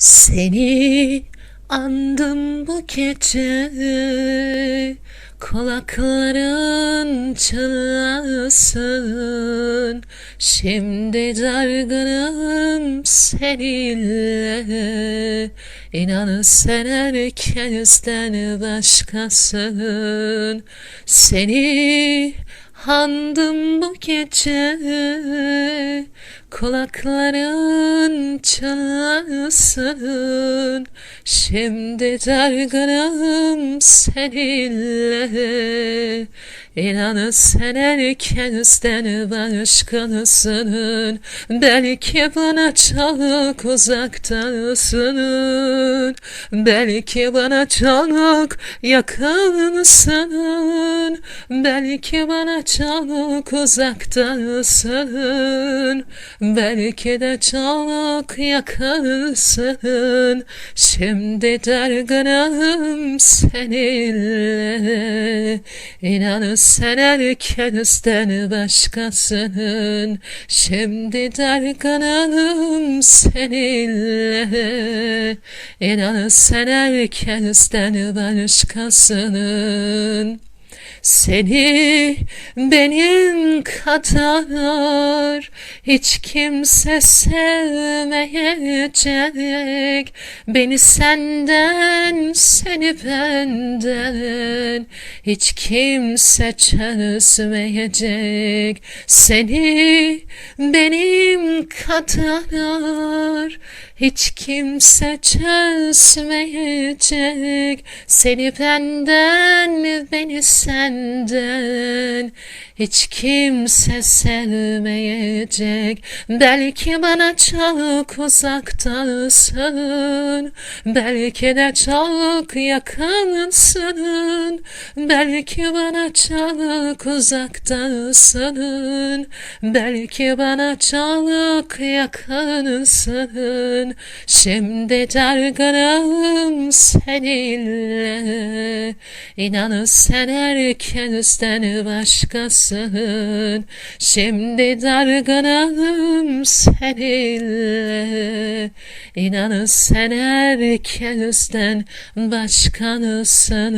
Seni andım bu gece Kulakların çınlasın. Şimdi dargınım seninle İnan sen herkesten başkasın. Seni andım bu gece Kulakların çınlasın Şimdi dargınım seninle İnan sen herkesten başkasın Belki bana çok uzaktasın Belki bana çok yakınsın Belki bana çok uzaktasın Belki de çok yakınsın Şimdi dargınım seninle. İnan sen herkesten başkasın Şimdi dargınım seninle. İnan sen herkesten başkasın seni benim kadar hiç kimse sevmeyecek Beni senden, seni benden hiç kimse çözmeyecek Seni benim kadar hiç kimse çözmeyecek. Seni benden, beni senden? Hiç kimse sevmeyecek. Belki bana çok uzaktasın. Belki de çok yakınsın. Belki bana çok uzaktasın. Belki bana çok yakınsın Şimdi dargınım seninle. İnan sen herkesten başkasın. Şimdi dargınım seninle. İnan sen herkesten başkasın